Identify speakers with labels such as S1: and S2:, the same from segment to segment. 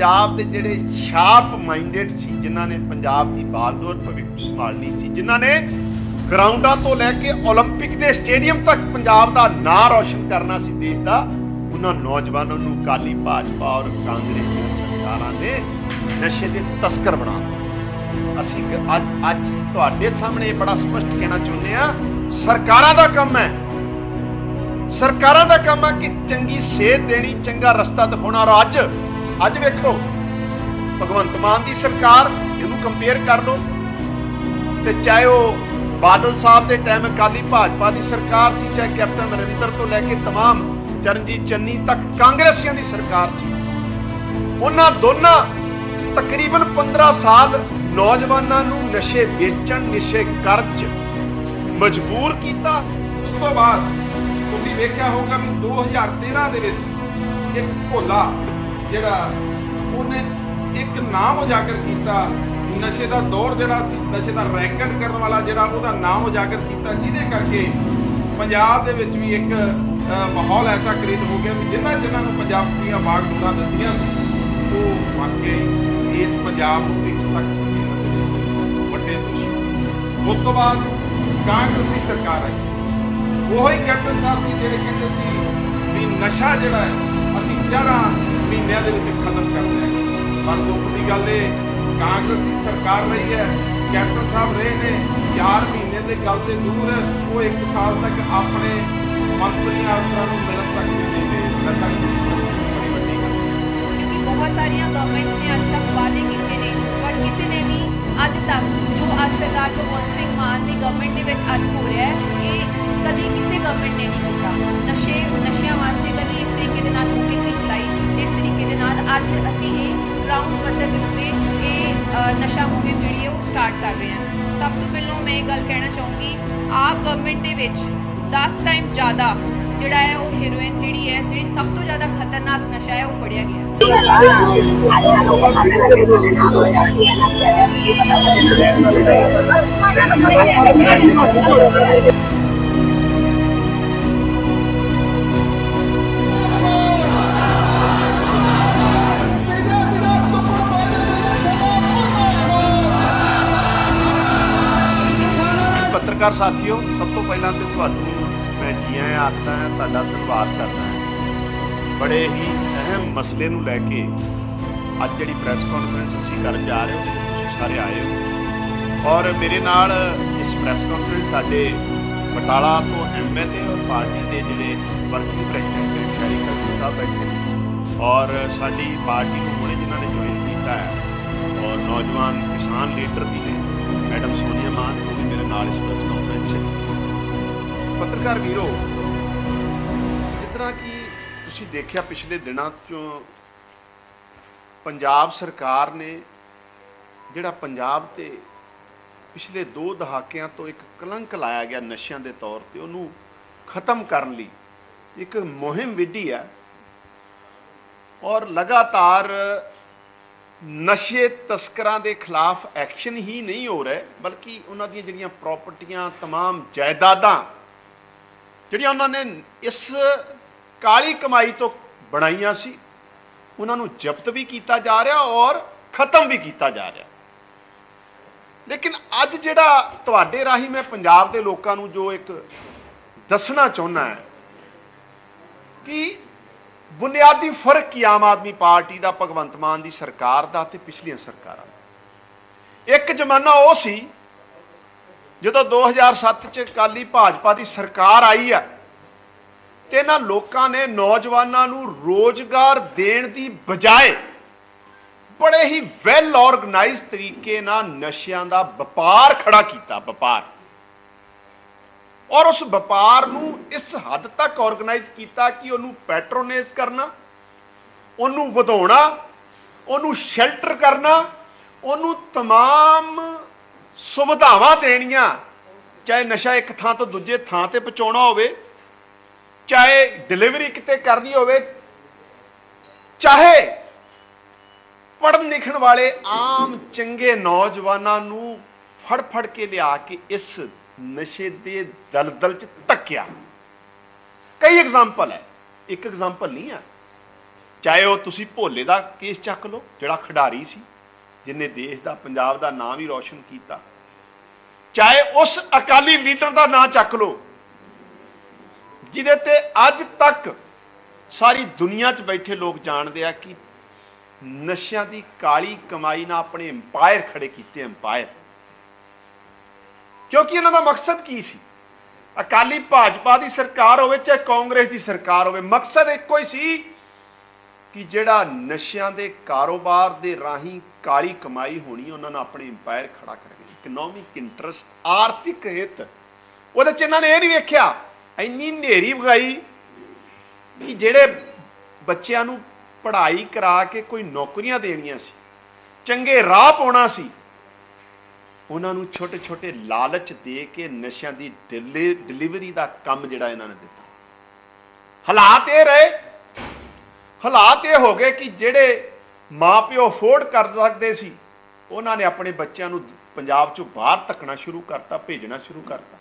S1: ਪੰਜਾਬ ਦੇ ਜਿਹੜੇ sharp minded ਸੀ ਜਿਨ੍ਹਾਂ ਨੇ ਪੰਜਾਬ ਦੀ ਬਾਗਡੋਰ ਭਵਿੱਖ ਸੰਭਾਲਣੀ ਸੀ ਜਿਨ੍ਹਾਂ ਨੇ ਗਰਾਊਂਡਾਂ ਤੋਂ ਲੈ ਕੇ 올림픽 ਦੇ ਸਟੇਡੀਅਮ ਤੱਕ ਪੰਜਾਬ ਦਾ ਨਾਂ ਰੌਸ਼ਨ ਕਰਨਾ ਸੀ ਦੇਸ਼ ਦਾ ਉਹਨਾਂ ਨੌਜਵਾਨਾਂ ਨੂੰ ਕਾਲੀ ਭਾਜਪਾ ਔਰ ਕਾਂਗਰਸ ਦੀਆਂ ਸਰਕਾਰਾਂ ਨੇ ਨਸ਼ੇ ਦੇ ਤਸਕਰ ਬਣਾ ਦਿੱਤਾ ਅਸੀਂ ਕ- ਅੱਜ ਅੱਜ ਤੁਹਾਡੇ ਸਾਹਮਣੇ ਇਹ ਬੜਾ ਸਪਸ਼ਟ ਕਹਿਣਾ ਚਾਹੁੰਦੇ ਆ ਸਰਕਾਰਾਂ ਦਾ ਕੰਮ ਹੈ ਸਰਕਾਰਾਂ ਦਾ ਕੰਮ ਹੈ ਕਿ ਚੰਗੀ ਸੇਧ ਦੇਣੀ ਚੰਗਾ ਰਸਤਾ ਦਿਖਾਉਣਾ ਔਰ ਅੱਜ ਅੱਜ ਵੇਖੋ ਭਗਵੰਤ ਮਾਨ ਦੀ ਸਰਕਾਰ ਇਹਨੂੰ ਕੰਪੇਅਰ ਕਰ ਲਓ ਤੇ ਚਾਹੇ ਉਹ ਬਾਦਲ ਸਾਹਿਬ ਦੇ ਟਾਈਮ ਅਕਾਲੀ ਭਾਜਪਾ ਦੀ ਸਰਕਾਰ ਸੀ ਚਾਹੇ ਕੈਪਟਨ ਅਮਰਿੰਦਰ ਤੋਂ ਲੈ ਕੇ तमाम ਚਰਨਜੀਤ ਚੰਨੀ ਤੱਕ ਕਾਂਗਰਸੀਆਂ ਦੀ ਸਰਕਾਰ ਸੀ ਉਹਨਾਂ ਦੋਨਾਂ ਤਕਰੀਬਨ 15 ਸਾਲ ਨੌਜਵਾਨਾਂ ਨੂੰ ਨਸ਼ੇ ਵੇਚਣ ਨਸ਼ੇ ਕਰਨ 'ਚ ਮਜਬੂਰ ਕੀਤਾ
S2: ਉਸ ਤੋਂ ਬਾਅਦ ਤੁਸੀਂ ਵੇਖਿਆ ਹੋਊਗਾ ਵੀ 2013 ਦੇ ਵਿੱਚ ਇੱਕ ਭੋਲਾ ਜਿਹੜਾ ਉਹਨੇ ਇੱਕ ਨਾਮ ਉਜਾਗਰ ਕੀਤਾ, ਨਸ਼ੇ ਦਾ ਦੌਰ ਜਿਹੜਾ ਸੀ, ਨਸ਼ੇ ਦਾ ਰੈਕਟ ਕਰਨ ਵਾਲਾ ਜਿਹੜਾ ਉਹਦਾ ਨਾਮ ਉਜਾਗਰ ਕੀਤਾ, ਜਿਹਦੇ ਕਰਕੇ ਪੰਜਾਬ ਦੇ ਵਿੱਚ ਵੀ ਇੱਕ ਮਾਹੌਲ ਐਸਾ ਕ੍ਰੀਏਟ ਹੋ ਗਿਆ ਵੀ ਜਿਨ੍ਹਾਂ ਜਿਨ੍ਹਾਂ ਨੂੰ ਪੰਜਾਬ ਦੀਆਂ ਵਾਗਡੋਰਾਂ ਦਿੱਤੀਆਂ ਸੀ, ਉਹ ਵਾਕਈ ਇਸ ਪੰਜਾਬ ਨੂੰ ਇੱਕ ਤੱਕ ਵੱਡੇ ਦੋਸ਼ੀ ਸੀ। ਉਸ ਤੋਂ ਬਾਅਦ ਕਾਂਗਰਸ ਦੀ ਸਰਕਾਰ ਆਈ। ਉਹੀ ਕੈਪਟਨ ਸਾਹਿਬ ਸੀ ਜਿਹੜੇ ਕਹਿੰਦੇ ਸੀ ਵੀ ਨਸ਼ਾ ਜਿਹੜਾ ਹੈ, ਅਸੀਂ ਚਾਰਾਂ ਮਹੀਨਿਆਂ ਦੇ ਵਿੱਚ ਖਤਮ ਕਰ ਦਿਆਂਗੇ ਪਰ ਦੁੱਖ ਦੀ ਗੱਲ ਇਹ, ਕਾਂਗਰਸ ਦੀ ਸਰਕਾਰ ਰਹੀ ਹੈ, ਕੈਪਟਨ ਸਾਹਿਬ ਰਹੇ ਨੇ 4 ਮਹੀਨੇ ਦੇ ਗੱਲ ਤੇ ਦੂਰ ਉਹ 1 ਸਾਲ ਤੱਕ ਆਪਣੇ ਮੰਤਰੀਆਂ ਅਫਸਰਾਂ ਨੂੰ ਮਿਲਣ ਤੱਕ ਨਹੀਂ ਗਏ, ਨਸ਼ਾ
S3: ਬਹੁਤ ਸਾਰੀਆਂ ਗਵਰਨਮੈਂਟਸ ਨੇ ਅੱਜ ਤੱਕ ਵਾਅਦੇ ਕੀਤੇ ਨੇ। ਪਰ ਕਿਸੇ ਨੇ ਵੀ ਅੱਜ ਤੱਕ ਜੋ ਅੱਜ ਸਰਦਾਰ ਭਗਵੰਤ ਸਿੰਘ ਮਾਨ ਦੀ ਗਵਰਨਮੈਂਟ ਦੇ ਵਿੱਚ ਅੱਜ ਹੋ ਰਿਹਾ ਹੈ, ਇਹ ਕਦੀ ਕਿਸੇ ਗਵਰਨਮੈਂਟ ਨੇ ਨਹੀਂ ਕੀਤਾ ਨਸ਼ੇ, ਨਸ਼ਿਆਂ ਵਾਸਤੇ ਕਦੀ ਇਸ ਤਰੀਕੇ ਦੇ ਨਾਲ ਮੁਹਿੰਮ ਨਹੀਂ ਚਲਾਈ। ਇਸ ਤਰੀਕੇ ਦੇ ਨਾਲ ਅੱਜ ਅਸੀਂ ਇਹ ਗਰਾਊਂਡ ਪੱਧਰ ਦੇ ਉੱਤੇ ਇਹ ਨਸ਼ਾ ਮੁਹਿੰਮ ਜਿਹੜੀ ਹੈ ਉਹ ਸਟਾਰਟ ਕਰ ਰਹੇ ਹਾਂ। ਸਭ ਤੋਂ ਪਹਿਲਾਂ ਮੈਂ ਇਹ ਗੱਲ ਕਹਿਣਾ ਚਾਹੂੰਗੀ, ਆਪ ਗਵਰਨਮੈਂਟ ਦੇ ਵਿੱਚ 10 ਟਾਈਮ ਜ਼ਿਆਦਾ ਜਿਹੜਾ ਹੈ ਉਹ ਹੀਰੋਇਨ ਜਿਹੜੀ ਹੈ, ਜਿਹੜੀ ਸਭ ਤੋਂ ਜ਼ਿਆਦਾ ਖਤਰਨਾਕ ਨਸ਼ਾ ਹੈ, ਉਹ ਫੜਿਆ ਗਿਆ।
S1: ਪੱਤਰਕਾਰ ਸਾਥੀਓ ਸਭ ਤੋਂ ਪਹਿਲਾਂ ਤੇ ਤੁਹਾਨੂੰ ਮੈਂ ਜੀ ਆਇਆਂ ਆਖਦਾ ਹਾਂ ਤੁਹਾਡਾ ਧੰਨਵਾਦ ਕਰਦਾ ਹਾਂ ਬੜੇ ਹੀ ਅਹਿਮ ਮਸਲੇ ਨੂੰ ਲੈ ਕੇ ਅੱਜ ਜਿਹੜੀ ਪ੍ਰੈਸ ਕਾਨਫਰੰਸ ਅਸੀਂ ਕਰਨ ਜਾ ਰਹੇ ਹਾਂ ਉਹਦੇ ਤੁਸੀਂ ਸਾਰੇ ਆਏ ਹੋ। ਔਰ ਮੇਰੇ ਨਾਲ ਇਸ ਪ੍ਰੈਸ ਕਾਨਫਰੰਸ ਸਾਡੇ ਬਟਾਲਾ ਤੋਂ ਐਮਐਲਏ ਔਰ ਪਾਰਟੀ ਦੇ ਜਿਹੜੇ ਵਰਕਿੰਗ ਪ੍ਰੈਜ਼ੀਡੈਂਟ ਨੇ ਸ਼ਹਿਰੀ ਕਲਸੀ ਸਾਹਿਬ ਬੈਠੇ ਨੇ। ਔਰ ਸਾਡੀ ਪਾਰਟੀ ਨੂੰ ਹੁਣੇ ਜਿਨ੍ਹਾਂ ਨੇ ਜੁਆਇਨ ਕੀਤਾ ਹੈ, ਔਰ ਨੌਜਵਾਨ ਕਿਸਾਨ ਲੀਡਰ ਵੀ ਨੇ, ਮੈਡਮ ਸੋਨੀਆ ਮਾਨ, ਉਹ ਵੀ ਮੇਰੇ ਨਾਲ ਇਸ ਪ੍ਰੈਸ ਕਾਨਫਰੰਸ 'ਚ ਪੱਤਰਕਾਰ ਵੀਰੋ, ਜਿਸ ਤਰ੍ਹਾਂ ਕਿ ਤੁਸੀਂ ਦੇਖਿਆ ਪਿਛਲੇ ਦਿਨਾਂ 'ਚੋਂ ਪੰਜਾਬ ਸਰਕਾਰ ਨੇ ਜਿਹੜਾ ਪੰਜਾਬ ਤੇ ਪਿਛਲੇ 2 ਦਹਾਕਿਆਂ ਤੋਂ ਇੱਕ ਕਲੰਕ ਲਾਇਆ ਗਿਆ ਨਸ਼ਿਆਂ ਦੇ ਤੌਰ ਤੇ ਉਹਨੂੰ ਖਤਮ ਕਰਨ ਲਈ ਇੱਕ ਮੁਹਿੰਮ ਵਿੱਢੀ ਹੈ ਔਰ ਲਗਾਤਾਰ ਨਸ਼ੇ ਤਸਕਰਾਂ ਦੇ ਖਿਲਾਫ ਐਕਸ਼ਨ ਹੀ ਨਹੀਂ ਹੋ ਰਿਹਾ ਬਲਕਿ ਉਹਨਾਂ ਦੀਆਂ ਜਿਹੜੀਆਂ ਪ੍ਰਾਪਰਟੀਆਂ तमाम ਜਾਇਦਾਦਾਂ ਜਿਹੜੀਆਂ ਉਹਨਾਂ ਨੇ ਇਸ ਕਾਲੀ ਕਮਾਈ ਤੋਂ ਬਣਾਈਆਂ ਸੀ। ਉਹਨਾਂ ਨੂੰ ਜ਼ਬਤ ਵੀ ਕੀਤਾ ਜਾ ਰਿਹਾ ਔਰ ਖਤਮ ਵੀ ਕੀਤਾ ਜਾ ਰਿਹਾ। ਲੇਕਿਨ ਅੱਜ ਜਿਹੜਾ ਤੁਹਾਡੇ ਰਾਹੀਂ ਮੈਂ ਪੰਜਾਬ ਦੇ ਲੋਕਾਂ ਨੂੰ ਜੋ ਇੱਕ ਦੱਸਣਾ ਚਾਹੁੰਦਾ ਹੈ ਕਿ ਬੁਨਿਆਦੀ ਫ਼ਰਕ ਕੀ ਆਮ ਆਦਮੀ ਪਾਰਟੀ ਦਾ, ਭਗਵੰਤ ਮਾਨ ਦੀ ਸਰਕਾਰ ਦਾ ਤੇ ਪਿਛਲੀਆਂ ਸਰਕਾਰਾਂ ਦਾ। ਇੱਕ ਜ਼ਮਾਨਾ ਉਹ ਸੀ ਜਦੋਂ 2007 ਚ ਕਾਲੀ ਭਾਜਪਾ ਦੀ ਸਰਕਾਰ ਆਈ ਆ ਤੇ ਇਹਨਾਂ ਲੋਕਾਂ ਨੇ ਨੌਜਵਾਨਾਂ ਨੂੰ ਰੋਜ਼ਗਾਰ ਦੇਣ ਦੀ ਬਜਾਏ ਬੜੇ ਹੀ ਵੈਲ ਆਰਗੇਨਾਈਜ਼ ਤਰੀਕੇ ਨਾਲ ਨਸ਼ਿਆਂ ਦਾ ਵਪਾਰ ਖੜਾ ਕੀਤਾ ਵਪਾਰ ਔਰ ਉਸ ਵਪਾਰ ਨੂੰ ਇਸ ਹੱਦ ਤੱਕ ਆਰਗੇਨਾਈਜ਼ ਕੀਤਾ ਕਿ ਉਹਨੂੰ ਪੈਟਰੋਨਾਈਜ਼ ਕਰਨਾ ਉਹਨੂੰ ਵਧਾਉਣਾ ਉਹਨੂੰ ਸ਼ੈਲਟਰ ਕਰਨਾ ਉਹਨੂੰ तमाम ਸੁਵਿਧਾਵਾਂ ਦੇਣੀਆਂ ਚਾਹੇ ਨਸ਼ਾ ਇੱਕ ਥਾਂ ਤੋਂ ਦੂਜੇ ਥਾਂ ਤੇ ਪਹੁੰਚਾਉਣਾ ਹੋਵੇ ਚਾਹੇ ਡਿਲੀਵਰੀ ਕਿਤੇ ਕਰਨੀ ਹੋਵੇ, ਚਾਹੇ ਪੜ੍ਹਨ ਲਿਖਣ ਵਾਲੇ ਆਮ ਚੰਗੇ ਨੌਜਵਾਨਾਂ ਨੂੰ ਫੜ ਫੜ ਕੇ ਲਿਆ ਕੇ ਇਸ ਨਸ਼ੇ ਦੇ ਦਲਦਲ 'ਚ ਧੱਕਿਆ। ਕਈ ਐਗਜ਼ਾਮਪਲ ਹੈ। ਇੱਕ ਐਗਜ਼ਾਮਪਲ ਨਹੀਂ ਆ ਚਾਹੇ ਉਹ ਤੁਸੀਂ ਭੋਲੇ ਦਾ ਕੇਸ ਚੱਕ ਲਓ, ਜਿਹੜਾ ਖਿਡਾਰੀ ਸੀ, ਜਿਨੇ ਦੇਸ਼ ਦਾ, ਪੰਜਾਬ ਦਾ ਨਾਮ ਹੀ ਰੌਸ਼ਨ ਕੀਤਾ। ਚਾਹੇ ਉਸ ਅਕਾਲੀ ਲੀਡਰ ਦਾ ਨਾਂ ਚੱਕ ਲਓ ਜਿਹਦੇ ਤੇ ਅੱਜ ਤੱਕ ਸਾਰੀ ਦੁਨੀਆ 'ਚ ਬੈਠੇ ਲੋਕ ਜਾਣਦੇ ਆ ਕਿ ਨਸ਼ਿਆਂ ਦੀ ਕਾਲੀ ਕਮਾਈ ਨਾਲ ਆਪਣੇ ਐਮਪਾਇਰ ਖੜੇ ਕੀਤੇ ਐਮਪਾਇਰ ਕਿਉਂਕਿ ਇਹਨਾਂ ਦਾ ਮਕਸਦ ਕੀ ਸੀ? ਅਕਾਲੀ ਭਾਜਪਾ ਦੀ ਸਰਕਾਰ ਹੋਵੇ ਚਾਹੇ ਕਾਂਗਰਸ ਦੀ ਸਰਕਾਰ ਹੋਵੇ, ਮਕਸਦ ਇੱਕੋ ਹੀ ਸੀ ਕਿ ਜਿਹੜਾ ਨਸ਼ਿਆਂ ਦੇ ਕਾਰੋਬਾਰ ਦੇ ਰਾਹੀਂ ਕਾਲੀ ਕਮਾਈ ਹੋਣੀ, ਉਹਨਾਂ ਨੇ ਆਪਣੇ ਐਮਪਾਇਰ ਖੜਾ ਕਰਕੇ। ਇਕਨੋਮਿਕ ਇੰਟਰਸਟ ਆਰਥਿਕ ਹਿੱਤ, ਉਹਦੇ ਚ ਇਹਨਾਂ ਨੇ ਇਹ ਨਹੀਂ ਵੇਖਿਆ ਇੰਨੀ ਨੇਰੀ ਵਗਾਈ ਕਿ ਜਿਹੜੇ ਬੱਚਿਆਂ ਨੂੰ ਪੜ੍ਹਾਈ ਕਰਾ ਕੇ ਕੋਈ ਨੌਕਰੀਆਂ ਦੇਣੀਆਂ ਸੀ, ਚੰਗੇ ਰਾਹ ਪਾਉਣਾ ਸੀ, ਉਹਨਾਂ ਨੂੰ ਛੋਟੇ ਛੋਟੇ ਲਾਲਚ ਦੇ ਕੇ ਨਸ਼ਿਆਂ ਦੀ ਡਿਲੀ- ਡਿਲੀਵਰੀ ਦਾ ਕੰਮ ਜਿਹੜਾ ਇਹਨਾਂ ਨੇ ਦਿੱਤਾ। ਹਾਲਾਤ ਇਹ ਰਹੇ, ਹਾਲਾਤ ਇਹ ਹੋ ਗਏ ਕਿ ਜਿਹੜੇ ਮਾਪਿਓ ਅਫੋਰਡ ਕਰ ਸਕਦੇ ਸੀ, ਉਹਨਾਂ ਨੇ ਆਪਣੇ ਬੱਚਿਆਂ ਨੂੰ ਪੰਜਾਬ ਚੋਂ ਬਾਹਰ ਧੱਕਣਾ ਸ਼ੁਰੂ ਕਰਤਾ, ਭੇਜਣਾ ਸ਼ੁਰੂ ਕਰਤਾ।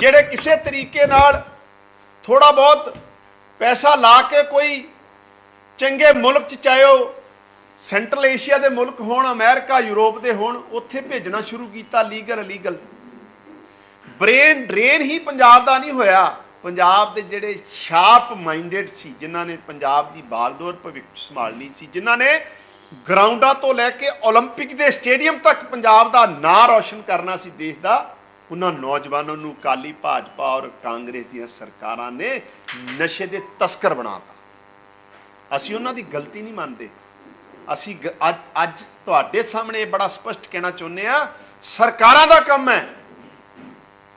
S1: ਜਿਹੜੇ ਕਿਸੇ ਤਰੀਕੇ ਨਾਲ ਥੋੜਾ ਬਹੁਤ ਪੈਸਾ ਲਾ ਕੇ ਕੋਈ ਚੰਗੇ ਮੁਲਕ ਚ ਚਾਹੇ ਉਹ ਸੈਂਟਰਲ ਏਸ਼ੀਆ ਦੇ ਮੁਲਕ ਹੋਣ ਅਮਰੀਕਾ ਯੂਰਪ ਦੇ ਹੋਣ ਉੱਥੇ ਭੇਜਣਾ ਸ਼ੁਰੂ ਕੀਤਾ ਲੀਗਲ ਇਲੀਗਲ ਬ੍ਰੇਨ ਡਰੇਨ ਹੀ ਪੰਜਾਬ ਦਾ ਨਹੀਂ ਹੋਇਆ ਪੰਜਾਬ ਦੇ ਜਿਹੜੇ ਸ਼ਾਰਪ ਮਾਈਂਡਡ ਸੀ ਜਿਨ੍ਹਾਂ ਨੇ ਪੰਜਾਬ ਦੀ ਬਾਗਡੋਰ ਭਵਿੱਖ ਸੰਭਾਲਣੀ ਸੀ ਜਿਨ੍ਹਾਂ ਨੇ ਗਰਾਊਂਡਾਂ ਤੋਂ ਲੈ ਕੇ 올림픽 ਦੇ ਸਟੇਡੀਅਮ ਤੱਕ ਪੰਜਾਬ ਦਾ ਨਾਂ ਰੌਸ਼ਨ ਕਰਨਾ ਸੀ ਦੇਸ਼ ਦਾ ਉਹਨਾਂ ਨੌਜਵਾਨਾਂ ਨੂੰ ਕਾਲੀ ਭਾਜਪਾ ਔਰ ਕਾਂਗਰਸ ਦੀਆਂ ਸਰਕਾਰਾਂ ਨੇ ਨਸ਼ੇ ਦੇ ਤਸਕਰ ਬਣਾਤਾ ਅਸੀਂ ਉਹਨਾਂ ਦੀ ਗਲਤੀ ਨਹੀਂ ਮੰਨਦੇ। ਅਸੀਂ ਅੱਜ ਤੁਹਾਡੇ ਸਾਹਮਣੇ ਇਹ ਬੜਾ ਸਪਸ਼ਟ ਕਹਿਣਾ ਚਾਹੁੰਦੇ ਆ ਸਰਕਾਰਾਂ ਦਾ ਕੰਮ ਹੈ।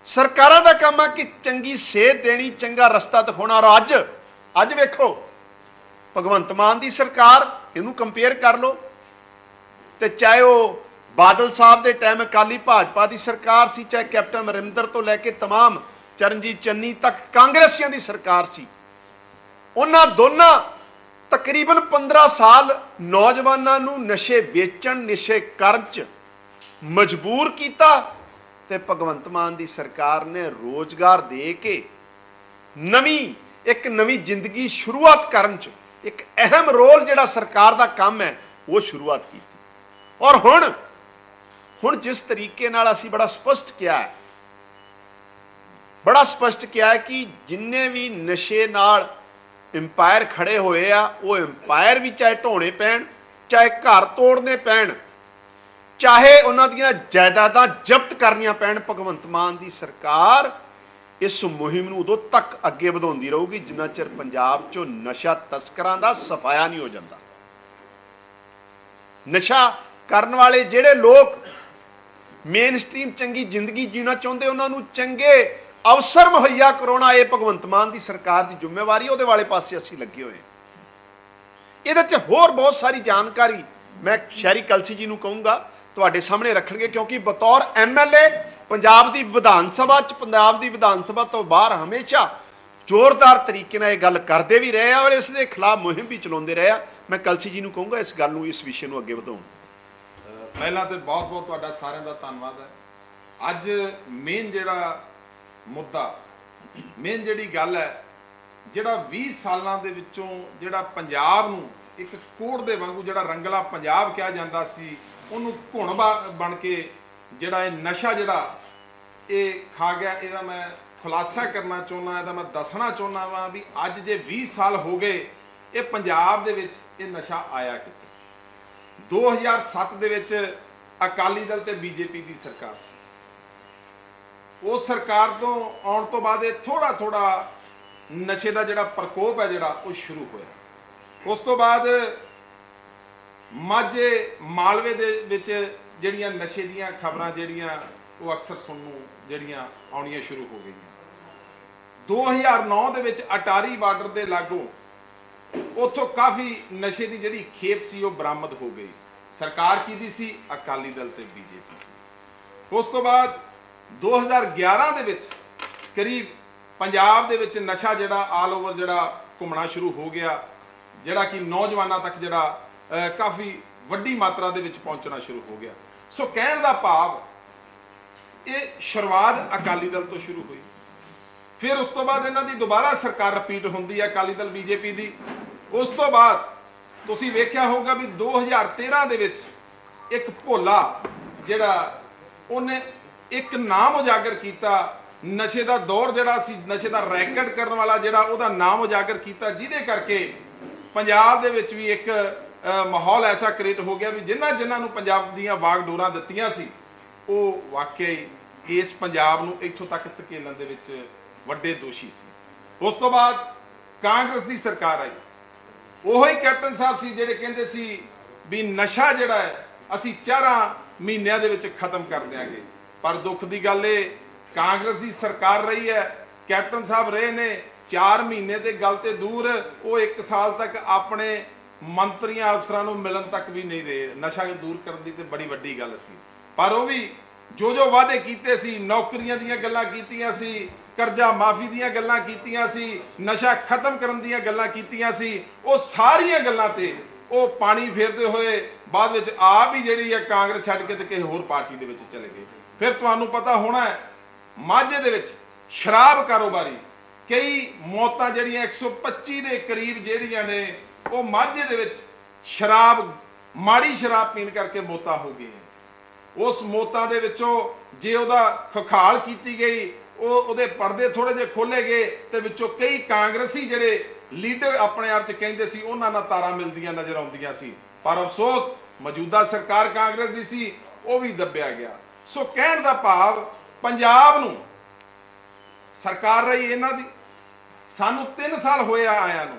S1: ਸਰਕਾਰਾਂ ਦਾ ਕੰਮ ਆ ਕਿ ਚੰਗੀ ਸੇਧ ਦੇਣੀ, ਚੰਗਾ ਰਸਤਾ ਦਿਖਾਉਣਾ ਔਰ ਅੱਜ ਅੱਜ ਵੇਖੋ, ਭਗਵੰਤ ਮਾਨ ਦੀ ਸਰਕਾਰ, ਇਹਨੂੰ ਕੰਪੇਅਰ ਕਰ ਲਓ ਤੇ ਚਾਹੇ ਉਹ ਬਾਦਲ ਸਾਹਿਬ ਦੇ ਟਾਈਮ ਅਕਾਲੀ ਭਾਜਪਾ ਦੀ ਸਰਕਾਰ ਸੀ ਚਾਹੇ ਕੈਪਟਨ ਅਮਰਿੰਦਰ ਤੋਂ ਲੈ ਕੇ तमाम ਚਰਨਜੀਤ ਚੰਨੀ ਤੱਕ ਕਾਂਗਰਸੀਆਂ ਦੀ ਸਰਕਾਰ ਸੀ ਉਹਨਾਂ ਦੋਨਾਂ ਤਕਰੀਬਨ 15 ਸਾਲ ਨੌਜਵਾਨਾਂ ਨੂੰ ਨਸ਼ੇ ਵੇਚਣ ਨਸ਼ੇ ਕਰਨ ਚ ਮਜਬੂਰ ਕੀਤਾ ਤੇ ਭਗਵੰਤ ਮਾਨ ਦੀ ਸਰਕਾਰ ਨੇ ਰੋਜ਼ਗਾਰ ਦੇ ਕੇ ਨਵੀਂ ਇੱਕ ਨਵੀਂ ਜ਼ਿੰਦਗੀ ਸ਼ੁਰੂਆਤ ਕਰਨ ਚ ਇੱਕ ਅਹਿਮ ਰੋਲ ਜਿਹੜਾ ਸਰਕਾਰ ਦਾ ਕੰਮ ਹੈ ਉਹ ਸ਼ੁਰੂਆਤ ਕੀਤੀ ਔਰ ਹੁਣ ਹੁਣ ਜਿਸ ਤਰੀਕੇ ਨਾਲ ਅਸੀਂ ਬੜਾ ਸਪਸ਼ਟ ਕਿਹਾ ਹੈ, ਬੜਾ ਸਪਸ਼ਟ ਕਿਹਾ ਹੈ ਕਿ ਜਿੰਨੇ ਵੀ ਨਸ਼ੇ ਨਾਲ ਇੰਪਾਇਰ ਖੜੇ ਹੋਏ ਆ, ਉਹ ਇੰਪਾਇਰ ਵੀ ਚਾਹੇ ਢੋਣੇ ਪੈਣ, ਚਾਹੇ ਘਰ ਤੋੜਨੇ ਪੈਣ, ਚਾਹੇ ਉਹਨਾਂ ਦੀਆਂ ਜਾਇਦਾਦਾਂ ਜ਼ਬਤ ਕਰਨੀਆਂ ਪੈਣ, ਭਗਵੰਤ ਮਾਨ ਦੀ ਸਰਕਾਰ ਇਸ ਮੁਹਿੰਮ ਨੂੰ ਉਦੋਂ ਤੱਕ ਅੱਗੇ ਵਧਾਉਂਦੀ ਰਹੂਗੀ, ਜਿੰਨਾ ਚਿਰ ਪੰਜਾਬ 'ਚੋਂ ਨਸ਼ਾ ਤਸਕਰਾਂ ਦਾ ਸਫਾਇਆ ਨਹੀਂ ਹੋ ਜਾਂਦਾ। ਨਸ਼ਾ ਕਰਨ ਵਾਲੇ ਜਿਹੜੇ ਲੋਕ ਮੇਨ ਸਟ੍ਰੀਮ ਚੰਗੀ ਜ਼ਿੰਦਗੀ ਜੀਣਾ ਚਾਹੁੰਦੇ ਉਹਨਾਂ ਨੂੰ ਚੰਗੇ ਅਵਸਰ ਮੁਹੱਈਆ ਕਰਾਉਣਾ ਇਹ ਭਗਵੰਤ ਮਾਨ ਦੀ ਸਰਕਾਰ ਦੀ ਜ਼ਿੰਮੇਵਾਰੀ ਉਹਦੇ ਵਾਲੇ ਪਾਸੇ ਅਸੀਂ ਲੱਗੇ ਹੋਏ ਹਾਂ। ਇਹਦੇ ਤੇ ਹੋਰ ਬਹੁਤ ਸਾਰੀ ਜਾਣਕਾਰੀ ਮੈਂ ਸ਼ਹਿਰੀ ਕਲਸੀ ਜੀ ਨੂੰ ਕਹੂੰਗਾ, ਤੁਹਾਡੇ ਸਾਹਮਣੇ ਰੱਖਣਗੇ, ਕਿਉਂਕਿ ਬਤੌਰ ਐਮਐਲਏ ਪੰਜਾਬ ਦੀ ਵਿਧਾਨ ਸਭਾ ਚ, ਪੰਜਾਬ ਦੀ ਵਿਧਾਨ ਸਭਾ ਤੋਂ ਬਾਹਰ ਹਮੇਸ਼ਾ ਜ਼ੋਰਦਾਰ ਤਰੀਕੇ ਨਾਲ ਇਹ ਗੱਲ ਕਰਦੇ ਵੀ ਰਹੇ ਆ ਔਰ ਇਸ ਦੇ ਖਿਲਾਫ ਮੁਹਿੰਮ ਵੀ ਚਲਾਉਂਦੇ ਰਹੇ ਆ ਮੈਂ ਕਲਸੀ ਜੀ ਨੂੰ ਕਹੂੰਗਾ ਇਸ ਗੱਲ ਨੂੰ, ਇਸ ਵਿਸ਼ੇ ਨੂੰ ਅੱਗੇ ਵਧਾਉਣ
S2: ਪਹਿਲਾਂ ਤੇ ਬਹੁਤ ਬਹੁਤ ਤੁਹਾਡਾ ਸਾਰਿਆਂ ਦਾ ਧੰਨਵਾਦ ਹੈ। ਅੱਜ ਮੇਨ ਜਿਹੜਾ ਮੁੱਦਾ ਮੇਨ ਜਿਹੜੀ ਗੱਲ ਹੈ, ਜਿਹੜਾ 20 ਸਾਲਾਂ ਦੇ ਵਿੱਚੋਂ ਜਿਹੜਾ ਪੰਜਾਬ ਨੂੰ ਇੱਕ ਕੋੜ ਦੇ ਵਾਂਗੂ ਜਿਹੜਾ ਰੰਗਲਾ ਪੰਜਾਬ ਕਿਹਾ ਜਾਂਦਾ ਸੀ, ਉਹਨੂੰ ਘੁਣ ਬਾ- ਬਣ ਕੇ ਜਿਹੜਾ ਇਹ ਨਸ਼ਾ ਜਿਹੜਾ ਇਹ ਖਾ ਗਿਆ, ਇਹਦਾ ਮੈਂ ਖੁਲਾਸਾ ਕਰਨਾ ਚਾਹੁੰਦਾ, ਇਹਦਾ ਮੈਂ ਦੱਸਣਾ ਚਾਹੁੰਦਾ ਵਾਂ ਵੀ ਅੱਜ ਜੇ 20 ਸਾਲ ਹੋ ਗਏ, ਇਹ ਪੰਜਾਬ ਦੇ ਵਿੱਚ ਇਹ ਨਸ਼ਾ ਆਇਆ ਕਿੱਥੇ? 2007 ਦੇ ਵਿੱਚ ਅਕਾਲੀ ਦਲ ਤੇ ਬੀਜੇਪੀ ਦੀ ਸਰਕਾਰ ਸੀ। ਉਸ ਸਰਕਾਰ ਤੋਂ ਆਉਣ ਤੋਂ ਬਾਅਦ ਇਹ ਥੋੜਾ ਥੋੜਾ ਨਸ਼ੇ ਦਾ ਜਿਹੜਾ ਪ੍ਰਕੋਪ ਹੈ ਜਿਹੜਾ ਉਹ ਸ਼ੁਰੂ ਹੋਇਆ। ਉਸ ਤੋਂ ਬਾਅਦ ਮਾਝੇ ਮਾਲਵੇ ਦੇ ਵਿੱਚ ਜਿਹੜੀਆਂ ਨਸ਼ੇ ਦੀਆਂ ਖਬਰਾਂ ਜਿਹੜੀਆਂ ਉਹ ਅਕਸਰ ਸੁਣਨ ਨੂੰ ਜਿਹੜੀਆਂ ਆਉਣੀਆਂ ਸ਼ੁਰੂ ਹੋ ਗਈਆਂ। 2009 ਦੇ ਵਿੱਚ ਅਟਾਰੀ ਬਾਰਡਰ ਦੇ ਲਾਗੋਂ ਉੱਥੋਂ ਕਾਫੀ ਨਸ਼ੇ ਦੀ ਜਿਹੜੀ ਖੇਪ ਸੀ, ਉਹ ਬਰਾਮਦ ਹੋ ਗਈ। ਸਰਕਾਰ ਕਿਹਦੀ ਸੀ? ਅਕਾਲੀ ਦਲ ਤੇ ਬੀਜੇਪੀ ਉਸ ਤੋਂ ਬਾਅਦ 2011 ਦੇ ਵਿੱਚ ਕਰੀਬ ਪੰਜਾਬ ਦੇ ਵਿੱਚ ਨਸ਼ਾ ਜਿਹੜਾ ਆਲ ਓਵਰ ਜਿਹੜਾ ਘੁੰਮਣਾ ਸ਼ੁਰੂ ਹੋ ਗਿਆ, ਜਿਹੜਾ ਕਿ ਨੌਜਵਾਨਾਂ ਤੱਕ ਜਿਹੜਾ ਕਾਫੀ ਵੱਡੀ ਮਾਤਰਾ ਦੇ ਵਿੱਚ ਪਹੁੰਚਣਾ ਸ਼ੁਰੂ ਹੋ ਗਿਆ। ਸੋ ਕਹਿਣ ਦਾ ਭਾਵ, ਇਹ ਸ਼ੁਰੂਆਤ ਅਕਾਲੀ ਦਲ ਤੋਂ ਸ਼ੁਰੂ ਹੋਈ। ਫਿਰ ਉਸ ਤੋਂ ਬਾਅਦ ਇਹਨਾਂ ਦੀ ਦੁਬਾਰਾ ਸਰਕਾਰ ਰਿਪੀਟ ਹੁੰਦੀ ਹੈ ਅਕਾਲੀ ਦਲ ਬੀਜੇਪੀ ਦੀ। ਉਸ ਤੋਂ ਬਾਅਦ ਤੁਸੀਂ ਵੇਖਿਆ ਹੋਊਗਾ ਵੀ 2013 ਦੇ ਵਿੱਚ ਇੱਕ ਭੋਲਾ ਜਿਹੜਾ ਉਹਨੇ ਇੱਕ ਨਾਮ ਉਜਾਗਰ ਕੀਤਾ। ਨਸ਼ੇ ਦਾ ਦੌਰ ਜਿਹੜਾ ਸੀ, ਨਸ਼ੇ ਦਾ ਰੈਕਟ ਕਰਨ ਵਾਲਾ ਜਿਹੜਾ ਉਹਦਾ ਨਾਮ ਉਜਾਗਰ ਕੀਤਾ, ਜਿਹਦੇ ਕਰਕੇ ਪੰਜਾਬ ਦੇ ਵਿੱਚ ਵੀ ਇੱਕ ਮਾਹੌਲ ਐਸਾ ਕ੍ਰੀਏਟ ਹੋ ਗਿਆ ਵੀ ਜਿਨ੍ਹਾਂ ਜਿਨ੍ਹਾਂ ਨੂੰ ਪੰਜਾਬ ਦੀਆਂ ਵਾਗਡੋਰਾਂ ਦਿੱਤੀਆਂ ਸੀ, ਉਹ ਵਾਕਿਆ ਇਸ ਪੰਜਾਬ ਨੂੰ ਇੱਥੋਂ ਤੱਕ ਧਕੇਲਣ ਦੇ ਵਿੱਚ ਵੱਡੇ ਦੋਸ਼ੀ ਸੀ। ਉਸ ਤੋਂ ਬਾਅਦ ਕਾਂਗਰਸ ਦੀ ਸਰਕਾਰ ਆਈ। ਉਹੋ ਹੀ ਕੈਪਟਨ ਸਾਹਿਬ ਸੀ ਜਿਹੜੇ ਕਹਿੰਦੇ ਸੀ ਵੀ ਨਸ਼ਾ ਜਿਹੜਾ ਹੈ, ਅਸੀਂ ਚਾਰਾਂ ਮਹੀਨਿਆਂ ਦੇ ਵਿੱਚ ਖਤਮ ਕਰ ਦਿਆਂਗੇ। ਪਰ ਦੁੱਖ ਦੀ ਗੱਲ ਇਹ, ਕਾਂਗਰਸ ਦੀ ਸਰਕਾਰ ਰਹੀ ਹੈ, ਕੈਪਟਨ ਸਾਹਿਬ ਰਹੇ ਨੇ 4 ਮਹੀਨੇ ਦੇ ਗੱਲ ਤੇ ਦੂਰ, ਉਹ 1 ਸਾਲ ਤੱਕ ਆਪਣੇ ਮੰਤਰੀਆਂ ਅਫਸਰਾਂ ਨੂੰ ਮਿਲਣ ਤੱਕ ਵੀ ਨਹੀਂ ਰਹੇ। ਨਸ਼ਾ ਦੂਰ ਕਰਨ ਦੀ ਤੇ ਬੜੀ ਵੱਡੀ ਗੱਲ ਸੀ। ਪਰ ਉਹ ਵੀ ਜੋ ਜੋ ਵਾਅਦੇ ਕੀਤੇ ਸੀ, ਨੌਕਰੀਆਂ ਦੀਆਂ ਗੱਲਾਂ ਕੀਤੀਆਂ ਸੀ ਕਰਜ਼ਾ ਮਾਫੀ ਦੀਆਂ ਗੱਲਾਂ ਕੀਤੀਆਂ ਸੀ, ਨਸ਼ਾ ਖਤਮ ਕਰਨ ਦੀਆਂ ਗੱਲਾਂ ਕੀਤੀਆਂ ਸੀ, ਉਹ ਸਾਰੀਆਂ ਗੱਲਾਂ ਤੇ ਉਹ ਪਾਣੀ ਫੇਰਦੇ ਹੋਏ ਬਾਅਦ ਵਿੱਚ ਆਪ ਹੀ ਜਿਹੜੀ ਹੈ ਕਾਂਗਰਸ ਛੱਡ ਕੇ ਤੇ ਕਿਸੇ ਹੋਰ ਪਾਰਟੀ ਦੇ ਵਿੱਚ ਚਲੇ ਗਏ। ਫਿਰ ਤੁਹਾਨੂੰ ਪਤਾ ਹੋਣਾ ਮਾਝੇ ਦੇ ਵਿੱਚ ਸ਼ਰਾਬ ਕਾਰੋਬਾਰੀ, ਕਈ ਮੌਤਾਂ ਜਿਹੜੀਆਂ 125 ਦੇ ਕਰੀਬ ਜਿਹੜੀਆਂ ਨੇ, ਉਹ ਮਾਝੇ ਦੇ ਵਿੱਚ ਸ਼ਰਾਬ, ਮਾੜੀ ਸ਼ਰਾਬ ਪੀਣ ਕਰਕੇ ਮੌਤਾਂ ਹੋ ਗਈਆਂ। ਉਸ ਮੌਤਾਂ ਦੇ ਵਿੱਚੋਂ ਜੇ ਉਹਦਾ ਖਖਾਲ ਕੀਤੀ ਗਈ ਉਹ ਉਹਦੇ ਪਰਦੇ ਥੋੜੇ ਜਿਹੇ ਖੋਲੇ ਗਏ ਤੇ ਵਿੱਚੋਂ ਕਈ ਕਾਂਗਰਸੀ ਜਿਹੜੇ ਲੀਡਰ ਆਪਣੇ ਆਪ 'ਚ ਕਹਿੰਦੇ ਸੀ, ਉਹਨਾਂ ਨਾਲ ਤਾਰਾਂ ਮਿਲਦੀਆਂ, ਨਜ਼ਰ ਆਉਂਦੀਆਂ ਸੀ। ਪਰ ਅਫਸੋਸ, ਮੌਜੂਦਾ ਸਰਕਾਰ ਕਾਂਗਰਸ ਦੀ ਸੀ, ਉਹ ਵੀ ਦੱਬਿਆ ਗਿਆ। ਸੋ ਕਹਿਣ ਦਾ ਭਾਵ, ਪੰਜਾਬ ਨੂੰ ਸਰਕਾਰ ਰਹੀ ਇਹਨਾਂ ਦੀ। ਸਾਨੂੰ 3 ਸਾਲ ਹੋਏ ਆ ਆਇਆਂ ਨੂੰ,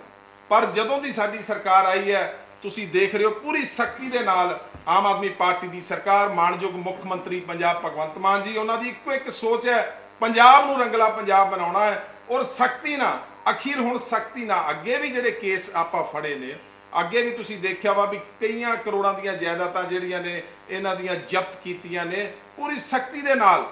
S2: ਪਰ ਜਦੋਂ ਦੀ ਸਾਡੀ ਸਰਕਾਰ ਆਈ ਹੈ, ਤੁਸੀਂ ਦੇਖ ਰਹੇ ਹੋ ਪੂਰੀ ਸਖਤੀ ਦੇ ਨਾਲ ਆਮ ਆਦਮੀ ਪਾਰਟੀ ਦੀ ਸਰਕਾਰ ਮਾਨਯੋਗ ਮੁੱਖ ਮੰਤਰੀ ਪੰਜਾਬ ਭਗਵੰਤ ਮਾਨ ਜੀ, ਉਹਨਾਂ ਦੀ ਇੱਕੋ ਇੱਕ ਸੋਚ ਹੈ ਪੰਜਾਬ ਨੂੰ ਰੰਗਲਾ ਪੰਜਾਬ ਬਣਾਉਣਾ ਹੈ ਔਰ ਸਖਤੀ ਨਾਲ, ਅਖੀਰ ਹੁਣ ਸਖਤੀ ਨਾਲ ਅੱਗੇ ਵੀ ਜਿਹੜੇ ਕੇਸ ਆਪਾਂ ਫੜੇ ਨੇ, ਅੱਗੇ ਵੀ ਤੁਸੀਂ ਦੇਖਿਆ ਵਾ ਵੀ ਕਈਆਂ ਕਰੋੜਾਂ ਦੀਆਂ ਜਾਇਦਾਦਾਂ ਜਿਹੜੀਆਂ ਨੇ, ਇਹਨਾਂ ਦੀਆਂ ਜ਼ਬਤ ਕੀਤੀਆਂ ਨੇ, ਪੂਰੀ ਸਖਤੀ ਦੇ ਨਾਲ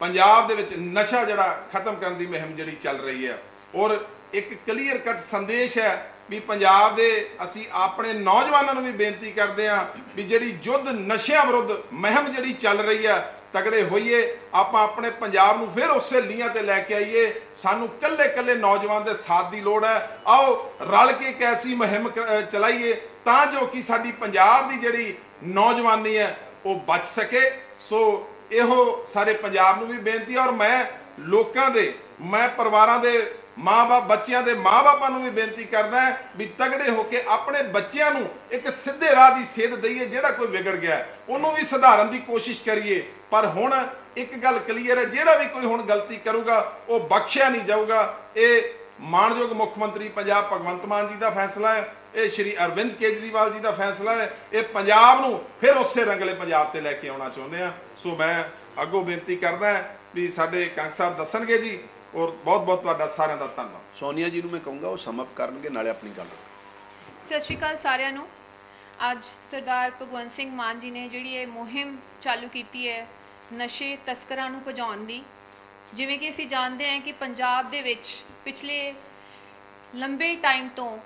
S2: ਪੰਜਾਬ ਦੇ ਵਿੱਚ ਨਸ਼ਾ ਜਿਹੜਾ ਖਤਮ ਕਰਨ ਦੀ ਮੁਹਿੰਮ ਜਿਹੜੀ ਚੱਲ ਰਹੀ ਹੈ। ਔਰ ਇੱਕ ਕਲੀਅਰ ਕੱਟ ਸੰਦੇਸ਼ ਹੈ ਵੀ ਪੰਜਾਬ ਦੇ ਅਸੀਂ ਆਪਣੇ ਨੌਜਵਾਨਾਂ ਨੂੰ ਵੀ ਬੇਨਤੀ ਕਰਦੇ ਹਾਂ ਵੀ ਜਿਹੜੀ ਯੁੱਧ ਨਸ਼ਿਆਂ ਵਿਰੁੱਧ ਮੁਹਿੰਮ ਜਿਹੜੀ ਚੱਲ ਰਹੀ ਹੈ ਤਗੜੇ ਹੋਈਏ, ਆਪਾਂ ਆਪਣੇ ਪੰਜਾਬ ਨੂੰ ਫਿਰ ਉਸੇ ਲੀਆਂ ਤੇ ਲੈ ਕੇ ਆਈਏ। ਸਾਨੂੰ ਕੱਲੇ ਕੱਲੇ ਨੌਜਵਾਨ ਦੇ ਸਾਥ ਦੀ ਲੋੜ ਹੈ। ਆਓ, ਰਲ ਕੇ ਇੱਕ ਐਸੀ ਮੁਹਿੰਮ ਚਲਾਈਏ ਤਾਂ ਜੋ ਕਿ ਸਾਡੀ ਪੰਜਾਬ ਦੀ ਜਿਹੜੀ ਨੌਜਵਾਨੀ ਹੈ, ਉਹ ਬਚ ਸਕੇ। ਸੋ ਇਹੋ ਸਾਰੇ ਪੰਜਾਬ ਨੂੰ ਵੀ ਬੇਨਤੀ ਔਰ ਮੈਂ ਲੋਕਾਂ ਦੇ, ਮੈਂ ਪਰਿਵਾਰਾਂ ਦੇ ਮਾਂ-ਬਾਪ, ਬੱਚਿਆਂ ਦੇ ਮਾਂ-ਬਾਪਾਂ ਨੂੰ ਵੀ ਬੇਨਤੀ ਕਰਦਾ ਵੀ ਤਗੜੇ ਹੋ ਕੇ ਆਪਣੇ ਬੱਚਿਆਂ ਨੂੰ ਇੱਕ ਸਿੱਧੇ ਰਾਹ ਦੀ ਸੇਧ ਦਈਏ ਜਿਹੜਾ ਕੋਈ ਵਿਗੜ ਗਿਆ। ਉਹਨੂੰ ਵੀ ਸੁਧਾਰਨ ਦੀ ਕੋਸ਼ਿਸ਼ ਕਰੀਏ। ਪਰ ਹੁਣ ਇੱਕ ਗੱਲ ਕਲੀਅਰ ਹੈ ਜਿਹੜਾ ਵੀ ਕੋਈ ਹੁਣ ਗਲਤੀ ਕਰੂਗਾ ਉਹ ਬਖਸ਼ਿਆ ਨਹੀਂ ਜਾਊਗਾ। ਇਹ ਮਾਨਯੋਗ ਮੁੱਖ ਮੰਤਰੀ ਪੰਜਾਬ ਭਗਵੰਤ ਮਾਨ ਜੀ ਦਾ ਫੈਸਲਾ ਹੈ ਇਹ ਸ਼੍ਰੀ ਅਰਵਿੰਦ ਕੇਜਰੀਵਾਲ ਜੀ ਦਾ ਫੈਸਲਾ ਹੈ। ਇਹ ਪੰਜਾਬ ਨੂੰ ਫਿਰ ਉਸੇ ਰੰਗਲੇ ਪੰਜਾਬ ਤੇ ਲੈ ਕੇ ਆਉਣਾ ਚਾਹੁੰਦੇ ਆ। ਸੋ ਮੈਂ ਅੱਗੋਂ ਬੇਨਤੀ ਕਰਦਾ ਹਾਂ ਵੀ ਸਾਡੇ ਕੰਗ ਸਾਹਿਬ ਦੱਸਣਗੇ ਜੀ ਔਰ ਬਹੁਤ ਬਹੁਤ ਤੁਹਾਡਾ ਸਾਰਿਆਂ ਦਾ ਧੰਨਵਾਦ।
S1: ਸੋਨੀਆ ਜੀ ਨੂੰ ਮੈਂ ਕਹੂੰਗਾ ਉਹ ਸਮ ਅਪ ਕਰਨਗੇ ਨਾਲੇ ਆਪਣੀ ਗੱਲ
S3: ਸਤਿ ਸ਼੍ਰੀ ਅਕਾਲ ਸਾਰਿਆਂ ਨੂੰ। ਅੱਜ ਸਰਦਾਰ ਭਗਵੰਤ ਸਿੰਘ ਮਾਨ ਜੀ ਨੇ ਜਿਹੜੀ ਇਹ ਮੁਹਿੰਮ ਚਾਲੂ ਕੀਤੀ ਹੈ ਨਸ਼ੇ ਤਸਕਰਾਂ ਨੂੰ ਭਜਾਉਣ ਦੀ, ਜਿਵੇਂ ਕਿ ਅਸੀਂ ਜਾਣਦੇ ਹਾਂ ਕਿ ਪੰਜਾਬ ਦੇ ਵਿੱਚ ਪਿਛਲੇ ਲੰਬੇ ਟਾਈਮ ਤੋਂ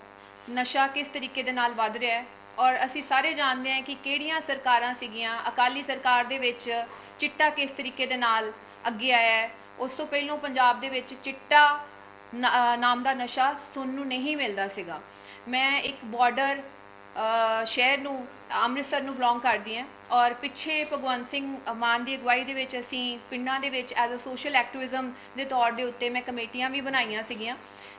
S3: ਨਸ਼ਾ ਕਿਸ ਤਰੀਕੇ ਦੇ ਨਾਲ ਵੱਧ ਰਿਹਾ ਹੈ ਔਰ ਅਸੀਂ ਸਾਰੇ ਜਾਣਦੇ ਹਾਂ ਕਿ ਕਿਹੜੀਆਂ ਸਰਕਾਰਾਂ ਸੀਗੀਆਂ, ਅਕਾਲੀ ਸਰਕਾਰ ਦੇ ਵਿੱਚ ਚਿੱਟਾ ਕਿਸ ਤਰੀਕੇ ਦੇ ਨਾਲ ਅੱਗੇ ਆਇਆ ਹੈ, ਉਸ ਤੋਂ ਪਹਿਲਾਂ ਪੰਜਾਬ ਦੇ ਵਿੱਚ ਚਿੱਟਾ ਨ- ਨਾਮ ਦਾ ਨਸ਼ਾ ਸੁਣਨ ਨੂੰ ਨਹੀਂ ਮਿਲਦਾ ਸੀਗਾ। ਮੈਂ ਇੱਕ ਬਾਰਡਰ ਸ਼ਹਿਰ ਨੂੰ, ਅੰਮ੍ਰਿਤਸਰ ਨੂੰ ਬਿਲੋਂਗ ਕਰਦੀ ਹਾਂ। ਔਰ ਪਿੱਛੇ ਭਗਵੰਤ ਸਿੰਘ ਮਾਨ ਦੀ ਅਗਵਾਈ ਦੇ ਵਿੱਚ ਅਸੀਂ ਪਿੰਡਾਂ ਦੇ ਵਿੱਚ ਐਜ਼ ਅ ਸੋਸ਼ਲ ਐਕਟਿਵਿਜ਼ਮ ਦੇ ਤੌਰ ਦੇ ਉੱਤੇ ਮੈਂ ਕਮੇਟੀਆਂ ਵੀ ਬਣਾਈਆਂ ਸੀਗੀਆਂ।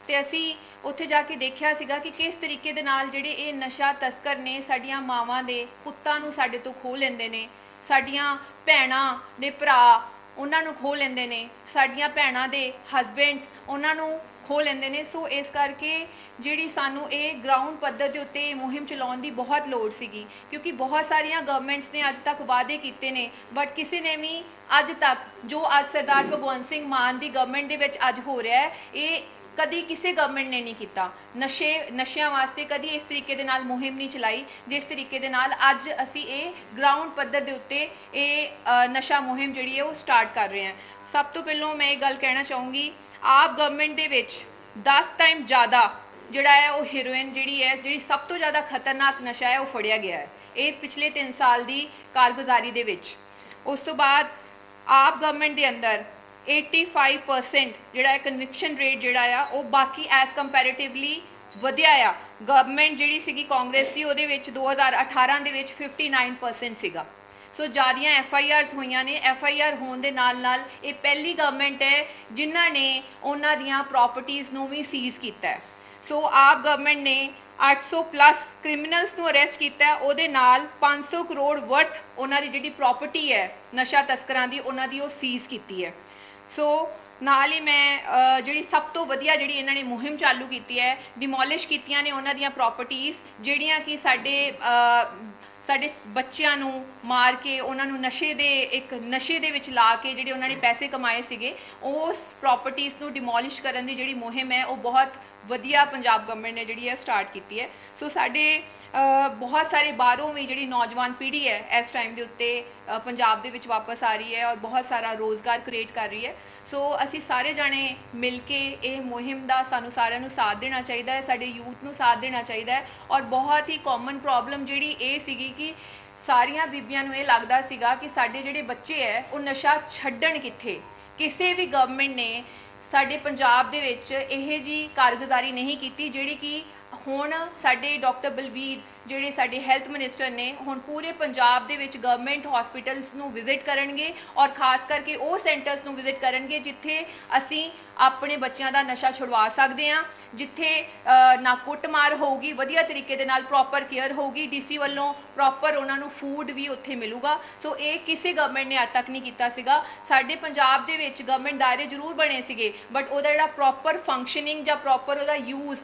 S3: ਤੇ ਅਸੀਂ ਉੱਥੇ ਜਾ ਕੇ ਦੇਖਿਆ ਸੀਗਾ ਕਿ ਕਿਸ ਤਰੀਕੇ ਦੇ ਨਾਲ ਜਿਹੜੇ ਇਹ ਨਸ਼ਾ ਤਸਕਰ ਨੇ ਸਾਡੀਆਂ ਮਾਵਾਂ ਦੇ ਪੁੱਤਾਂ ਨੂੰ ਸਾਡੇ ਤੋਂ ਖੋਹ ਲੈਂਦੇ ਨੇ, ਸਾਡੀਆਂ ਭੈਣਾਂ ਦੇ ਭਰਾ ਉਹਨਾਂ ਨੂੰ ਖੋਹ ਲੈਂਦੇ ਨੇ, ਸਾਡੀਆਂ ਭੈਣਾਂ ਦੇ ਹਸਬੈਂਡਸ ਉਹਨਾਂ ਨੂੰ ਖੋਹ ਲੈਂਦੇ ਨੇ। ਸੋ ਇਸ ਕਰਕੇ ਜਿਹੜੀ ਸਾਨੂੰ ਇਹ ਗਰਾਊਂਡ ਪੱਧਰ ਦੇ ਉੱਤੇ ਮੁਹਿੰਮ ਚਲਾਉਣ ਦੀ ਬਹੁਤ ਲੋੜ ਸੀਗੀ। ਕਿਉਂਕਿ ਬਹੁਤ ਸਾਰੀਆਂ ਗਵਰਨਮੈਂਟਸ ਨੇ ਅੱਜ ਤੱਕ ਵਾਅਦੇ ਕੀਤੇ ਨੇ। ਬਟ ਕਿਸੇ ਨੇ ਵੀ ਅੱਜ ਤੱਕ ਜੋ ਅੱਜ ਸਰਦਾਰ ਭਗਵੰਤ ਸਿੰਘ ਮਾਨ ਦੀ ਗਵਰਨਮੈਂਟ ਦੇ ਵਿੱਚ ਅੱਜ ਹੋ ਰਿਹਾ ਹੈ, ਇਹ ਕਦੀ ਕਿਸੇ ਗਵਰਨਮੈਂਟ ਨੇ ਨਹੀਂ ਕੀਤਾ। ਨਸ਼ੇ, ਨਸ਼ਿਆਂ ਵਾਸਤੇ ਕਦੀ ਇਸ ਤਰੀਕੇ ਦੇ ਨਾਲ ਮੁਹਿੰਮ ਨਹੀਂ ਚਲਾਈ, ਜਿਸ ਤਰੀਕੇ ਦੇ ਨਾਲ ਅੱਜ ਅਸੀਂ ਇਹ ਗਰਾਊਂਡ ਪੱਧਰ ਦੇ ਉੱਤੇ ਇਹ ਨਸ਼ਾ ਮੁਹਿੰਮ ਜਿਹੜੀ ਹੈ ਉਹ ਸਟਾਰਟ ਕਰ ਰਹੇ ਹਾਂ। ਸਭ ਤੋਂ ਪਹਿਲਾਂ ਮੈਂ ਇਹ ਗੱਲ ਕਹਿਣਾ ਚਾਹੂੰਗੀ ਆਪ ਗਵਰਨਮੈਂਟ ਦੇ ਵਿੱਚ 10 ਟਾਈਮ ਜ਼ਿਆਦਾ ਜਿਹੜਾ ਹੈ ਉਹ ਹੀਰੋਇਨ ਜਿਹੜੀ ਹੈ, ਜਿਹੜੀ ਸਭ ਤੋਂ ਜ਼ਿਆਦਾ ਖਤਰਨਾਕ ਨਸ਼ਾ ਹੈ, ਉਹ ਫੜਿਆ ਗਿਆ ਹੈ। ਇਹ ਪਿਛਲੇ 3 ਸਾਲ ਦੀ ਕਾਰਗੁਜ਼ਾਰੀ ਦੇ ਵਿੱਚ। ਉਸ ਤੋਂ ਬਾਅਦ ਆਪ ਗਵਰਨਮੈਂਟ ਦੇ ਅੰਦਰ 85% ਜਿਹੜਾ ਹੈ ਕਨਵਿਕਸ਼ਨ ਰੇਟ ਜਿਹੜਾ ਆ, ਉਹ ਬਾਕੀ ਐਸ ਕੰਪੈਰੀਟਿਵਲੀ ਵਧਿਆ ਆ। ਗਵਰਨਮੈਂਟ ਜਿਹੜੀ ਸੀਗੀ ਕਾਂਗਰਸ ਦੀ, ਉਹਦੇ ਵਿੱਚ 2018 ਦੇ ਵਿੱਚ 59% ਸੀਗਾ। ਸੋ ਜਾਰੀਆਂ ਐਫ ਆਈ ਆਰਸ ਹੋਈਆਂ ਨੇ। ਐਫ ਆਈ ਆਰ ਹੋਣ ਦੇ ਨਾਲ ਨਾਲ ਇਹ ਪਹਿਲੀ ਗਵਰਨਮੈਂਟ ਹੈ ਜਿਨ੍ਹਾਂ ਨੇ ਉਹਨਾਂ ਦੀਆਂ ਪ੍ਰਾਪਰਟੀਆਂ ਨੂੰ ਵੀ ਸੀਜ਼ ਕੀਤਾ ਸੋ ਆਪ ਗਵਰਨਮੈਂਟ ਨੇ 800 ਪਲੱਸ ਕ੍ਰਿਮੀਨਲਸ ਨੂੰ ਅਰੈਸਟ ਕੀਤਾ ਉਹਦੇ ਨਾਲ 500 ਕਰੋੜ ਵਰਥ ਉਹਨਾਂ ਦੀ ਜਿਹੜੀ ਪ੍ਰਾਪਰਟੀ ਹੈ, ਨਸ਼ਾ ਤਸਕਰਾਂ ਦੀ, ਉਹਨਾਂ ਦੀ ਉਹ ਸੀਜ਼ ਕੀਤੀ ਹੈ। ਸੋ ਨਾਲ ਹੀ ਮੈਂ ਜਿਹੜੀ ਸਭ ਤੋਂ ਵਧੀਆ ਜਿਹੜੀ ਇਹਨਾਂ ਨੇ ਮੁਹਿੰਮ ਚਾਲੂ ਕੀਤੀ ਹੈ ਡਿਮੋਲਿਸ਼ ਕੀਤੀਆਂ ਨੇ ਉਹਨਾਂ ਦੀਆਂ ਪ੍ਰਾਪਰਟੀਆਂ ਜਿਹੜੀਆਂ ਕਿ ਸਾਡੇ ਸਾਡੇ ਬੱਚਿਆਂ ਨੂੰ ਮਾਰ ਕੇ, ਉਹਨਾਂ ਨੂੰ ਨਸ਼ੇ ਦੇ ਇੱਕ ਨਸ਼ੇ ਦੇ ਵਿੱਚ ਲਾ ਕੇ ਜਿਹੜੇ ਉਹਨਾਂ ਨੇ ਪੈਸੇ ਕਮਾਏ ਸੀਗੇ, ਉਸ ਪ੍ਰਾਪਰਟੀਆਂ ਨੂੰ ਡਿਮੋਲਿਸ਼ ਕਰਨ ਦੀ ਜਿਹੜੀ ਮੁਹਿੰਮ ਹੈ, ਉਹ ਬਹੁਤ ਵਧੀਆ ਪੰਜਾਬ ਗਵਰਨਮੈਂਟ ਨੇ ਜਿਹੜੀ ਹੈ ਸਟਾਰਟ ਕੀਤੀ ਹੈ। ਸੋ ਸਾਡੇ ਬਹੁਤ ਸਾਰੇ ਬਾਹਰੋਂ ਵੀ ਜਿਹੜੀ ਨੌਜਵਾਨ ਪੀੜ੍ਹੀ ਹੈ, ਇਸ ਟਾਈਮ ਦੇ ਉੱਤੇ ਪੰਜਾਬ ਦੇ ਵਿੱਚ ਵਾਪਸ ਆ ਰਹੀ ਹੈ ਔਰ ਬਹੁਤ ਸਾਰਾ ਰੋਜ਼ਗਾਰ ਕ੍ਰੀਏਟ ਕਰ ਰਹੀ ਹੈ। ਸੋ ਅਸੀਂ ਸਾਰੇ ਜਾਣੇ ਮਿਲ ਕੇ ਇਹ ਮੁਹਿੰਮ ਦਾ ਸਾਨੂੰ ਸਾਰਿਆਂ ਨੂੰ ਸਾਥ ਦੇਣਾ ਚਾਹੀਦਾ ਹੈ, ਸਾਡੇ ਯੂਥ ਨੂੰ ਸਾਥ ਦੇਣਾ ਚਾਹੀਦਾ ਹੈ ਔਰ ਬਹੁਤ ਹੀ ਕਾਮਨ ਪ੍ਰੋਬਲਮ ਜਿਹੜੀ ਇਹ ਸੀਗੀ ਕਿ ਸਾਰੀਆਂ ਬੀਬੀਆਂ ਨੂੰ ਇਹ ਲੱਗਦਾ ਸੀਗਾ ਕਿ ਸਾਡੇ ਜਿਹੜੇ ਬੱਚੇ ਹੈ, ਉਹ ਨਸ਼ਾ ਛੱਡਣ ਕਿੱਥੇ? ਕਿਸੇ ਵੀ ਗਵਰਨਮੈਂਟ ਨੇ ਸਾਡੇ ਪੰਜਾਬ ਦੇ ਵਿੱਚ ਇਹ ਜੀ ਕਾਰਗੁਜ਼ਾਰੀ ਨਹੀਂ ਕੀਤੀ ਜਿਹੜੀ ਕਿ ਹੁਣ ਸਾਡੇ ਡਾਕਟਰ ਬਲਵੀਰ ਜਿਹੜੇ ਸਾਡੇ ਹੈਲਥ ਮਿਨਿਸਟਰ ਨੇ ਹੁਣ ਪੂਰੇ ਪੰਜਾਬ ਦੇ ਵਿੱਚ ਗਵਰਨਮੈਂਟ ਹਸਪੀਟਲਸ ਨੂੰ ਵਿਜ਼ਿਟ ਕਰਨਗੇ ਔਰ ਖਾਸ ਕਰਕੇ ਉਹ ਸੈਂਟਰਸ ਨੂੰ ਵਿਜ਼ਿਟ ਕਰਨਗੇ ਜਿੱਥੇ ਅਸੀਂ ਆਪਣੇ ਬੱਚਿਆਂ ਦਾ ਨਸ਼ਾ ਛੁਡਵਾ ਸਕਦੇ ਹਾਂ ਜਿੱਥੇ ਅਹ, ਨਾ ਕੁੱਟਮਾਰ ਹੋਊਗੀ ਵਧੀਆ ਤਰੀਕੇ ਦੇ ਨਾਲ ਪ੍ਰੋਪਰ ਕੇਅਰ ਹੋਊਗੀ ਡੀਸੀ ਵੱਲੋਂ ਪ੍ਰੋਪਰ ਉਹਨਾਂ ਨੂੰ ਫੂਡ ਵੀ ਉੱਥੇ ਮਿਲੂਗਾ। ਸੋ ਇਹ ਕਿਸੇ ਗਵਰਨਮੈਂਟ ਨੇ ਅੱਜ ਤੱਕ ਨਹੀਂ ਕੀਤਾ ਸੀਗਾ। ਸਾਡੇ ਪੰਜਾਬ ਦੇ ਵਿੱਚ ਗਵਰਨਮੈਂਟ ਦਾਇਰੇ ਜ਼ਰੂਰ ਬਣੇ ਸੀਗੇ ਬਟ ਉਹਦਾ ਜਿਹੜਾ ਪ੍ਰੋਪਰ ਫੰਕਸ਼ਨਿੰਗ ਜਾਂ ਪ੍ਰੋਪਰ ਉਹਦਾ ਯੂਜ਼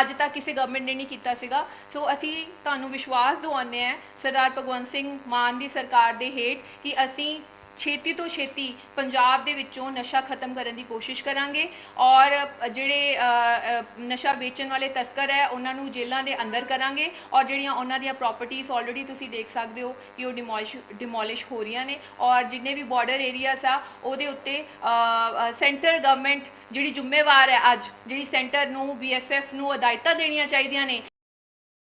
S3: ਅੱਜ ਤੱਕ ਕਿਸੇ ਗਵਰਨਮੈਂਟ ਨੇ ਨਹੀਂ ਕੀਤਾ ਸੀਗਾ। ਸੋ ਅਸੀਂ ਤੁਹਾਨੂੰ ਵਿਸ਼ਵਾਸ ਦਿਵਾਉਂਦੇ ਹਾਂ ਸਰਦਾਰ ਭਗਵੰਤ ਸਿੰਘ ਮਾਨ ਦੀ ਸਰਕਾਰ ਦੇ ਹੇਠ ਕਿ ਅਸੀਂ ਛੇਤੀ ਤੋਂ ਛੇਤੀ ਪੰਜਾਬ ਦੇ ਵਿੱਚੋਂ ਨਸ਼ਾ ਖਤਮ ਕਰਨ ਦੀ ਕੋਸ਼ਿਸ਼ ਕਰਾਂਗੇ ਔਰ ਜਿਹੜੇ ਨਸ਼ਾ ਵੇਚਣ ਵਾਲੇ ਤਸਕਰ ਹੈ, ਉਹਨਾਂ ਨੂੰ ਜੇਲ੍ਹਾਂ ਦੇ ਅੰਦਰ ਕਰਾਂਗੇ ਔਰ ਜਿਹੜੀਆਂ ਉਹਨਾਂ ਦੀਆਂ ਪ੍ਰਾਪਰਟੀਆਂ ਆਲਰੇਡੀ ਤੁਸੀਂ ਦੇਖ ਸਕਦੇ ਹੋ ਕਿ ਉਹ ਡਿਮੋਲਿਸ਼ ਡਿਮੋਲਿਸ਼ ਹੋ ਰਹੀਆਂ ਨੇ ਔਰ ਜਿੰਨੇ ਵੀ ਬਾਰਡਰ ਏਰੀਆਸ ਆ, ਉਹਦੇ ਉੱਤੇ ਸੈਂਟਰ ਗਵਰਨਮੈਂਟ ਜਿਹੜੀ ਜ਼ਿੰਮੇਵਾਰ ਹੈ ਅੱਜ, ਜਿਹੜੀ ਸੈਂਟਰ ਨੂੰ ਬੀਐਸਐਫ ਨੂੰ ਹਦਾਇਤਾਂ ਦੇਣੀਆਂ ਚਾਹੀਦੀਆਂ ਨੇ।